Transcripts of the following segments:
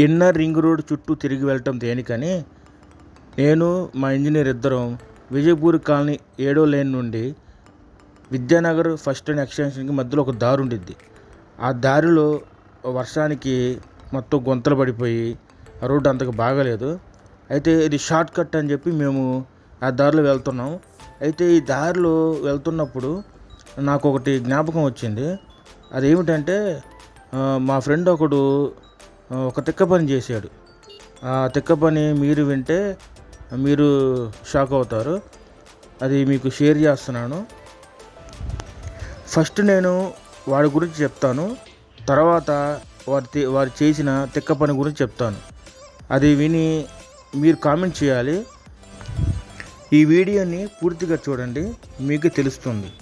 Inner ring road చుట్టూ తిరిగి వెళ్ళటం దేనికని? నేను మా ఇంజనీర్ ఇద్దరం విజయపూర్ కాలనీ ఏడో లేన్ నుండి విద్యానగర్ ఫస్ట్ అండ్ ఎక్స్టెన్షన్కి మధ్యలో ఒక దారి ఉండిద్ది. ఆ దారిలో వర్షానికి మొత్తం గుంతలు పడిపోయి ఆ రోడ్డు అంతగా బాగలేదు. అయితే ఇది షార్ట్ కట్ అని చెప్పి మేము ఆ దారిలో వెళ్తున్నాం. అయితే ఈ దారిలో వెళ్తున్నప్పుడు నాకు ఒకటి జ్ఞాపకం వచ్చింది. అదేమిటంటే మా ఫ్రెండ్ ఒకడు ఒక తిక్క పని చేశాడు. ఆ తిక్క పని మీరు వింటే మీరు షాక్ అవుతారు. అది మీకు షేర్ చేస్తున్నాను. ఫస్ట్ నేను వాడి గురించి చెప్తాను. తర్వాత వారి వారు చేసిన తిక్క పని గురించి చెప్తాను. అది విని మీరు కామెంట్ చేయాలి. ఈ వీడియోని పూర్తిగా చూడండి. మీకు తెలుస్తుంది.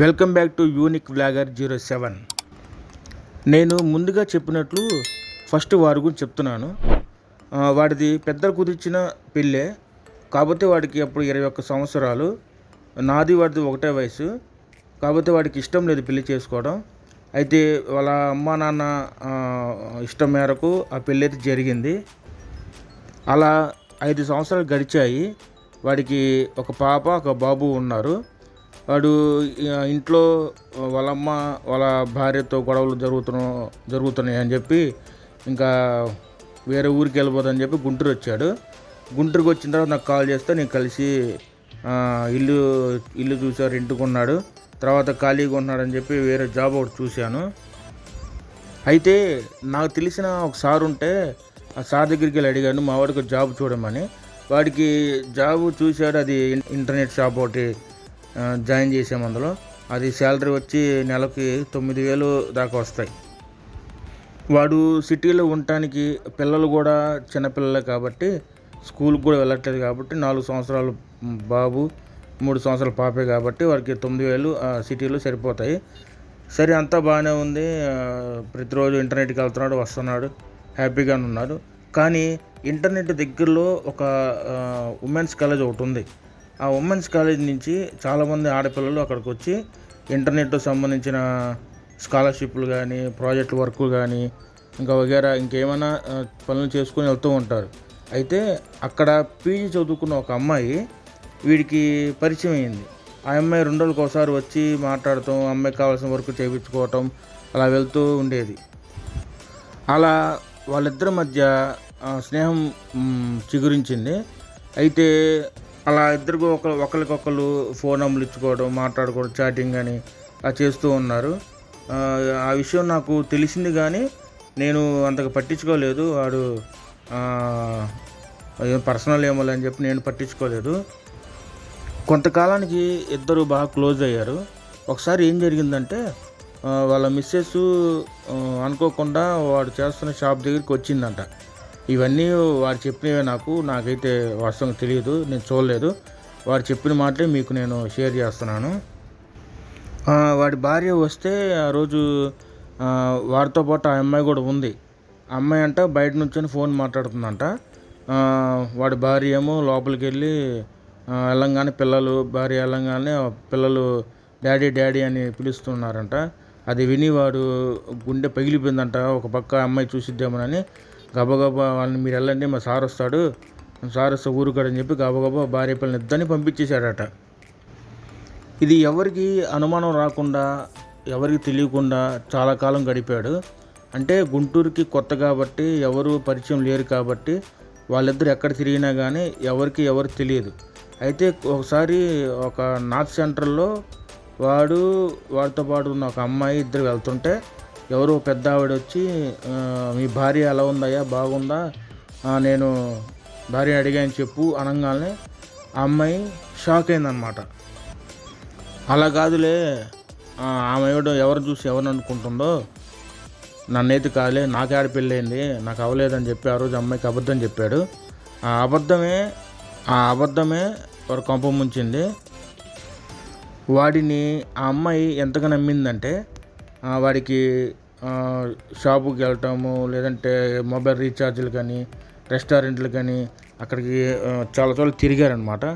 Welcome back to unique vlogger zero seven. నేను ముందుగా చెప్పినట్లు ఫస్ట్ వారి గురించి చెప్తున్నాను. వాడిది పెద్దలు కుదిర్చిన పెళ్ళే. కాకపోతే వాడికి అప్పుడు ఇరవై ఒక్క సంవత్సరాలు. నాది వాడిది ఒకటే వయసు. కాకపోతే వాడికి ఇష్టం లేదు పెళ్ళి చేసుకోవడం. అయితే వాళ్ళ అమ్మ నాన్న ఇష్టం మేరకు ఆ పెళ్ళి అయితే జరిగింది. అలా ఐదు సంవత్సరాలు గడిచాయి. వాడికి ఒక పాప ఒక బాబు ఉన్నారు. వాడు ఇంట్లో వాళ్ళమ్మ వాళ్ళ భార్యతో గొడవలు జరుగుతున్న జరుగుతున్నాయి అని చెప్పి ఇంకా వేరే ఊరికి వెళ్ళిపోదని చెప్పి గుంటూరు వచ్చాడు. గుంటూరుకి వచ్చిన తర్వాత నాకు కాల్ చేస్తే నేను కలిసి ఇల్లు ఇల్లు ఇల్లు చూసారు ఇంటికున్నాడు తర్వాత ఖాళీగా ఉన్నాడని చెప్పి వేరే జాబ్ ఒకటి చూశాను. అయితే నాకు తెలిసిన ఒక సార్ ఉంటే ఆ సార్ దగ్గరికి వెళ్ళి అడిగాను మా వాడికి జాబ్ చూడమని. వాడికి జాబ్ చూశాడు అది ఇంటర్నెట్ షాప్ ఒకటి. జాయిన్ చేసాము అందులో. అది శాలరీ వచ్చి నెలకి తొమ్మిది వేలు దాకా వస్తాయి. వాడు సిటీలో ఉండటానికి పిల్లలు కూడా చిన్నపిల్లలే కాబట్టి స్కూల్కి కూడా వెళ్ళట్లేదు కాబట్టి నాలుగు సంవత్సరాలు బాబు మూడు సంవత్సరాల పాపే కాబట్టి వారికి తొమ్మిది వేలు సిటీలో సరిపోతాయి. సరే అంతా బాగానే ఉంది. ప్రతిరోజు ఇంటర్నెట్కి వెళ్తున్నాడు వస్తున్నాడు హ్యాపీగానే ఉన్నాడు. కానీ ఇంటర్నెట్ దగ్గరలో ఒక ఉమెన్స్ కాలేజ్ ఒకటి ఉంది. ఆ ఉమెన్స్ కాలేజ్ నుంచి చాలామంది ఆడపిల్లలు అక్కడికి వచ్చి ఇంటర్నెట్ సంబంధించిన స్కాలర్షిప్లు కానీ ప్రాజెక్ట్ వర్క్ కానీ ఇంకా వగేరా ఇంకేమైనా పనులు చేసుకొని వెళ్తూ ఉంటారు. అయితే అక్కడ పీజీ చదువుకున్న ఒక అమ్మాయి వీడికి పరిచయం అయింది. ఆ అమ్మాయి రెండు రోజులకు ఒకసారి వచ్చి మాట్లాడటం అమ్మాయికి కావాల్సిన వర్క్ చేయించుకోవటం అలా వెళ్తూ ఉండేది. అలా వాళ్ళిద్దరి మధ్య స్నేహం చిగురించింది. అయితే అలా ఇద్దరు ఒక ఒకరికొకరు ఫోన్ నెంబర్లు ఇచ్చుకోవడం మాట్లాడుకోవడం చాటింగ్ కానీ అలా చేస్తూ ఉన్నారు. ఆ, విషయం నాకు తెలిసింది కానీ నేను అంతగా పట్టించుకోలేదు. వాడు పర్సనల్ ఏమో అని చెప్పి నేను పట్టించుకోలేదు. కొంతకాలానికి ఇద్దరు బాగా క్లోజ్ అయ్యారు. ఒకసారి ఏం జరిగిందంటే వాళ్ళ మిస్సెస్ అనుకోకుండా వాడు చేస్తున్న షాప్ దగ్గరికి వచ్చిందంట. ఇవన్నీ వారు చెప్పినవి నాకు నాకైతే వాస్తవంగా తెలియదు నేను చూడలేదు. వారు చెప్పిన మాటలే మీకు నేను షేర్ చేస్తున్నాను. వాడి భార్య వస్తే ఆ రోజు వారితో పాటు ఆ అమ్మాయి కూడా ఉంది. ఆ అమ్మాయి అంట బయట నుంచొని ఫోన్ మాట్లాడుతుందంట. వాడి భార్య ఏమో లోపలికి వెళ్ళి వెళ్ళంగానే పిల్లలు భార్య వెళ్ళంగానే పిల్లలు డాడీ డాడీ అని పిలుస్తున్నారంట. అది విని వాడు గుండె పగిలిపోయిందంట. ఒక పక్క అమ్మాయి చూసిద్దామని గబగబా వాళ్ళని మీరు వెళ్ళండి మా సార్ వస్తాడు. సార్ వస్తే ఊరుకాడని చెప్పి గబగబా భార్య పిల్లని ఇద్దరిని పంపించేశాడట ఇది ఎవరికి అనుమానం రాకుండా ఎవరికి తెలియకుండా చాలా కాలం గడిపాడు. అంటే గుంటూరుకి కొత్త కాబట్టి ఎవరు పరిచయం లేరు కాబట్టి వాళ్ళిద్దరు ఎక్కడ తిరిగినా కానీ ఎవరికి ఎవరు తెలియదు. అయితే ఒకసారి ఒక నార్త్ సెంటర్లో వాడు వాడితో పాటు ఉన్న ఒక అమ్మాయి ఇద్దరు వెళ్తుంటే ఎవరో పెద్ద ఆవిడ వచ్చి మీ భార్య ఎలా ఉందయ్యా? బాగుందా? నేను భార్య అడిగాను చెప్పు అనగానే ఆ అమ్మాయి షాక్ అయిందనమాట అలా కాదులే. ఆమె ఎవడో ఎవరు చూసి ఎవరిని అనుకుంటుందో? నన్నైతే కాలే నాకు ఆడ నాకు అవ్వలేదని చెప్పి ఆ రోజు అమ్మాయికి అబద్ధం చెప్పాడు. ఆ అబద్ధమే ఆ అబద్ధమే వారు కొంప ముంచింది. వాడిని ఆ అమ్మాయి ఎంతగా నమ్మిందంటే వాడికి షాపుకి వెళ్ళటము లేదంటే మొబైల్ రీఛార్జ్లు కానీ రెస్టారెంట్లు కానీ అక్కడికి చాలా చోట్ల తిరిగారనమాట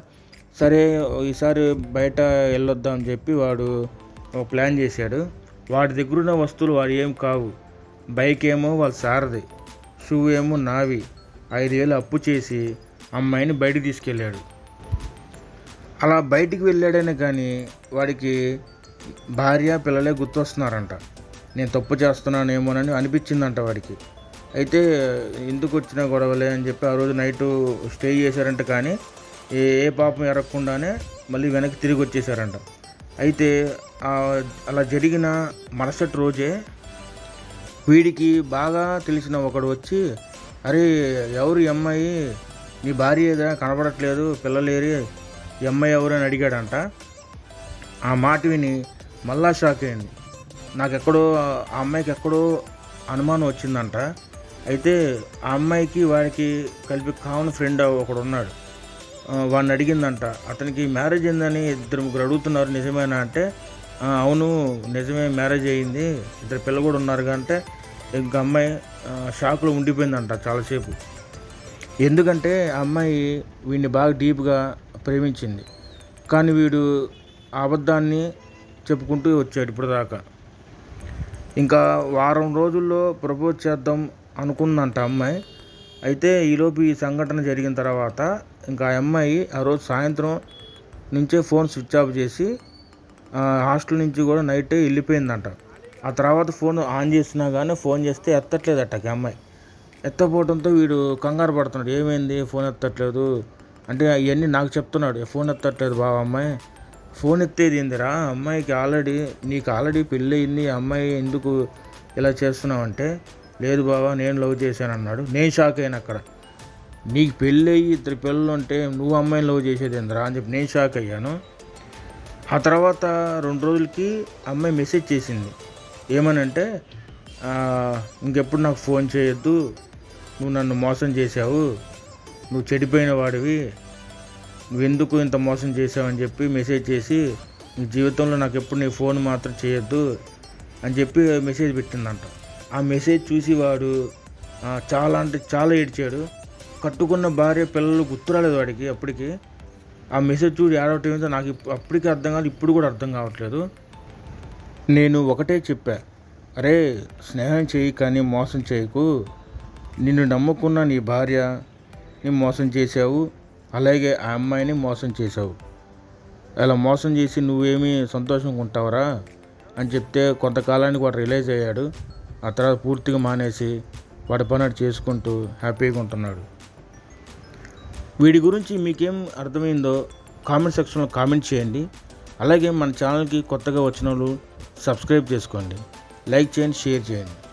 సరే ఈసారి బయట వెళ్ళొద్దాం అని చెప్పి వాడు ప్లాన్ చేశాడు. వాడి దగ్గర ఉన్న వస్తువులు వాడు ఏం కావు. బైక్ ఏమో వాళ్ళ సారది షూ ఏమో నావి. ఐదు వేలు అప్పు చేసి అమ్మాయిని బయటికి తీసుకెళ్ళాడు. అలా బయటికి వెళ్ళాడనే కానీ వాడికి భార్య పిల్లలే గుర్తొస్తున్నారంట. నేను తప్పు చేస్తున్నానేమోనని అనిపించిందంట వాడికి. అయితే ఎందుకు వచ్చిన గొడవలే అని చెప్పి ఆ రోజు నైట్ స్టే చేశారంట కానీ ఏ ఏ పాపం ఎరగకుండానే మళ్ళీ వెనక్కి తిరిగి వచ్చేసారంట అయితే అలా జరిగిన మరుసటి రోజే వీడికి బాగా తెలిసిన ఒకడు వచ్చి అరే ఎవరు అమ్మాయి? నీ భార్య ఏదైనా కనబడట్లేదు పిల్లలేరి ఈ అమ్మాయి ఎవరు? అని అడిగాడంట. ఆ మాట విని మళ్ళా షాక్ అయింది. నాకెక్కడో ఆ అమ్మాయికి ఎక్కడో అనుమానం వచ్చిందంట. అయితే ఆ అమ్మాయికి వాడికి కలిపి కావున ఫ్రెండ్ ఒకడు ఉన్నాడు. వాడిని అడిగిందంట. అతనికి మ్యారేజ్ అయిందని ఇద్దరు ముగ్గురు అడుగుతున్నారు నిజమేనా? అంటే అవును నిజమే మ్యారేజ్ అయ్యింది ఇద్దరు పిల్ల కూడా ఉన్నారు అంటే ఇంక అమ్మాయి షాక్లో ఉండిపోయిందంట చాలాసేపు. ఎందుకంటే ఆ అమ్మాయి వీడిని బాగా డీప్గా ప్రేమించింది. కానీ వీడు అబద్ధాన్ని చెప్పుకుంటూ వచ్చాడు ఇప్పటిదాకా. ఇంకా వారం రోజుల్లో ప్రపోజ్ చేద్దాం అనుకుందంట అమ్మాయి. అయితే ఈలోపు ఈ సంఘటన జరిగిన తర్వాత ఇంకా ఆ అమ్మాయి ఆ రోజు సాయంత్రం నుంచే ఫోన్ స్విచ్ ఆఫ్ చేసి హాస్టల్ నుంచి కూడా నైట్ వెళ్ళిపోయిందంట. ఆ తర్వాత ఫోన్ ఆన్ చేసినా కానీ ఫోన్ చేస్తే ఎత్తట్లేదట అమ్మాయి. ఎత్తపోవడంతో వీడు కంగారు పడుతున్నాడు. ఏమైంది? ఫోన్ ఎత్తట్లేదు. అంటే అవన్నీ నాకు చెప్తున్నాడు. ఫోన్ ఎత్తట్లేదు బావ అమ్మాయి. ఫోన్ ఎత్తేది ఏందిరా? అమ్మాయికి ఆల్రెడీ నీకు ఆల్రెడీ పెళ్ళి అయింది అమ్మాయి ఎందుకు ఇలా చేస్తున్నావు అంటే లేదు బావా నేను లవ్ చేశాను అన్నాడు. నేను షాక్ అయినా అక్కడ. నీకు పెళ్ళి అయ్యి ఇద్దరు పిల్లలు ఉంటే నువ్వు అమ్మాయిని లవ్ చేసేది ఏందిరా అని చెప్పి నేను షాక్ అయ్యాను. ఆ తర్వాత రెండు రోజులకి అమ్మాయి మెసేజ్ చేసింది. ఏమనంటే ఇంకెప్పుడు నాకు ఫోన్ చేయొద్దు నువ్వు నన్ను మోసం చేశావు నువ్వు చెడిపోయిన వాడివి నువ్వెందుకు ఇంత మోసం చేసావని చెప్పి మెసేజ్ చేసి నీ జీవితంలో నాకు ఎప్పుడు నీ ఫోన్ మాత్రం చేయొద్దు అని చెప్పి మెసేజ్ పెట్టిందంట. ఆ మెసేజ్ చూసి వాడు చాలా అంటే చాలా ఏడ్చాడు. కట్టుకున్న భార్య పిల్లలు గుర్తురాలేదు వాడికి అప్పటికి. ఆ మెసేజ్ చూసి ఏడవటం ఏంటో నాకు ఇప్పు- అప్పటికి అర్థం కాదు ఇప్పుడు కూడా అర్థం కావట్లేదు. నేను ఒకటే చెప్పా అరే స్నేహం చేయి కానీ మోసం చేయకు. నిన్ను నమ్ముకున్న నీ భార్య నీ మోసం చేసావు అలాగే ఆ అమ్మాయిని మోసం చేసావు అలా మోసం చేసి నువ్వేమీ సంతోషంగా ఉంటావరా అని చెప్తే కొంతకాలానికి వాడు రిలైజ్ అయ్యాడు. ఆ తర్వాత పూర్తిగా మానేసి వాడి పని చేసుకుంటూ హ్యాపీగా ఉంటున్నాడు. వీడి గురించి మీకేం అర్థమైందో కామెంట్ సెక్షన్లో కామెంట్ చేయండి. అలాగే మన ఛానల్కి కొత్తగా వచ్చిన వాళ్ళు సబ్స్క్రైబ్ చేసుకోండి. లైక్ చేయండి షేర్ చేయండి.